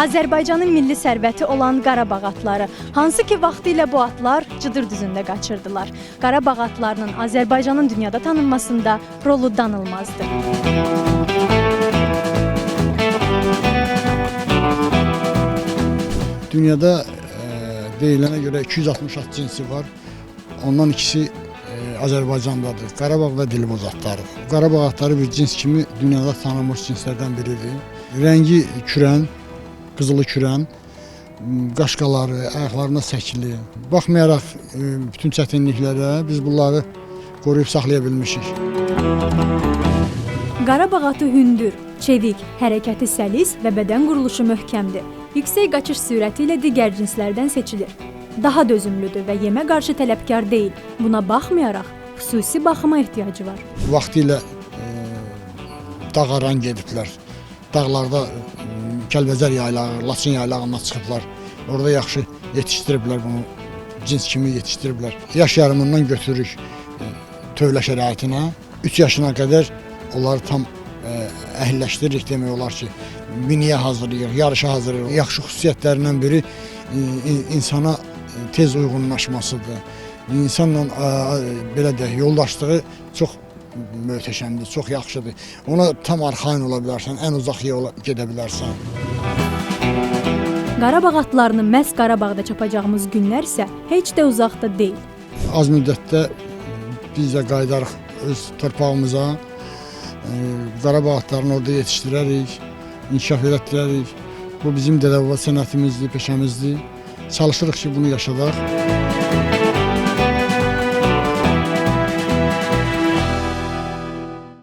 Azərbaycanın milli sərvəti olan Qarabağ atları, hansı ki vaxtilə bu atlar Cıdır düzündə qaçırdılar. Qarabağ atlarının Azərbaycanın dünyada tanınmasında rolu danılmazdır. Dünyada e, deyilene göre 260 at cinsi var. Ondan ikisi e, Azerbaycan'dadır. Qarabağ ve Dilboz atları. Qarabağ atları bir cins kimi dünyada tanınmış cinslerden biridir. Rengi kürən, qızılı kürən, m, qaşqaları, ayaqlarına səkili. Baxmayaraq e, bütün çətinliklərə biz bunları qoruyub saxlaya bilmişik. Qarabağ atı hündür, çevik, hərəkəti səlis və bədən quruluşu möhkəmdir. Yüksək qaçış sürəti ilə digər cinslərdən seçilir. Daha dözümlüdür və yemə qarşı tələbkar deyil. Buna baxmayaraq xüsusi baxıma ehtiyacı var. Vaxtilə e, dağaran gediblər. Dağlarda Kəlbəzər yaylağı, Laçın yaylağına çıxıblar. Orada yaxşı yetişdiriblər bunu. Cins kimi yetişdiriblər. Yaş yarımından götürürük e, tövlə şəraitinə. 3 yaşına qədər onları tam e, əhilləşdiririk demək olar ki, miniyə hazırlayırıq, yarışa hazırlayırıq. Yaxşı xüsusiyyətlərindən biri e, in- insana tez uyğunlaşmasıdır. İnsanla e, belə deyək, yoldaşlığı çox möhtəşəmdir, çox yaxşıdır. Ona tam arxayın ola bilərsən, ən uzaq yola gedə bilərsən. Qarabağ atlarını məhz Qarabağda çapacağımız günlər isə heç də uzaqda deyil. Az müddətdə biz də qayıdarıq öz torpağımıza. E, Qarabağ atlarını orada yetişdirərik, inkişaf elətdirərik. Bu bizim dədəbaba sənətimizdir, peşəmizdir. Çalışırıq ki, bunu yaşadaq.